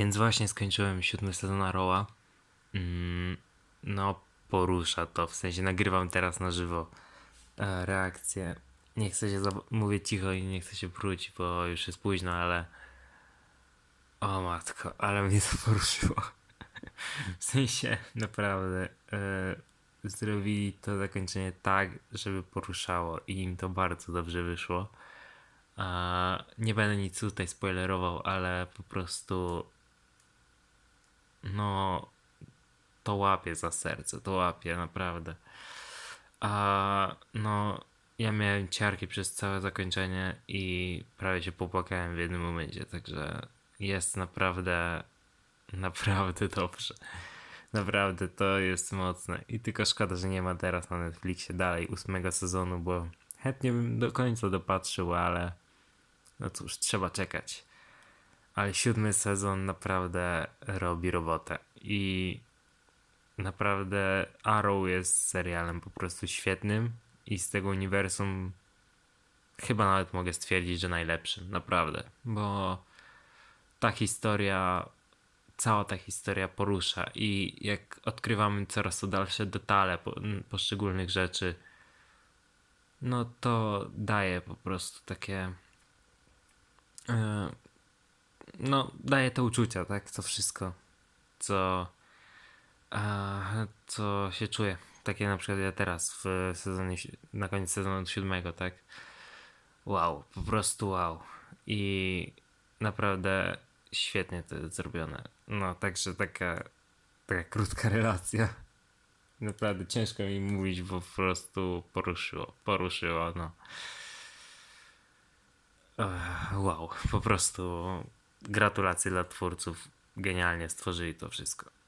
Więc właśnie skończyłem siódmy sezon Arrowa. Mm, no, porusza to, w sensie nagrywam teraz na żywo e, reakcję. Nie chcę się, mówię cicho i nie chcę się pruć, bo już jest późno, ale... O matko, ale mnie to poruszyło. W sensie, naprawdę, e, zrobili to zakończenie tak, żeby poruszało i im to bardzo dobrze wyszło. Nie będę nic tutaj spoilerował, ale po prostu no to łapie za serce, to łapie naprawdę. A no ja miałem ciarki przez całe zakończenie i prawie się popłakałem w jednym momencie, także jest naprawdę naprawdę dobrze. Naprawdę to jest mocne. I tylko szkoda, że nie ma teraz na Netflixie dalej ósmego sezonu, bo chętnie bym do końca dopatrzył, ale no cóż, trzeba czekać. Ale siódmy sezon naprawdę robi robotę. I naprawdę Arrow jest serialem po prostu świetnym i z tego uniwersum chyba nawet mogę stwierdzić, że najlepszym. Naprawdę. Bo ta historia cała ta historia porusza i jak odkrywamy coraz to dalsze detale poszczególnych rzeczy, no to daje po prostu takie. E, No, daje te uczucia, tak? To wszystko, co. e, Co się czuje. Takie na przykład ja teraz w sezonie, na koniec sezonu siódmego, tak? Wow, po prostu wow. I naprawdę świetnie to jest zrobione. No, także taka, taka krótka relacja. Naprawdę ciężko mi mówić, bo po prostu poruszyło, poruszyło, no. Ech, Wow, po prostu gratulacje dla twórców. Genialnie stworzyli to wszystko.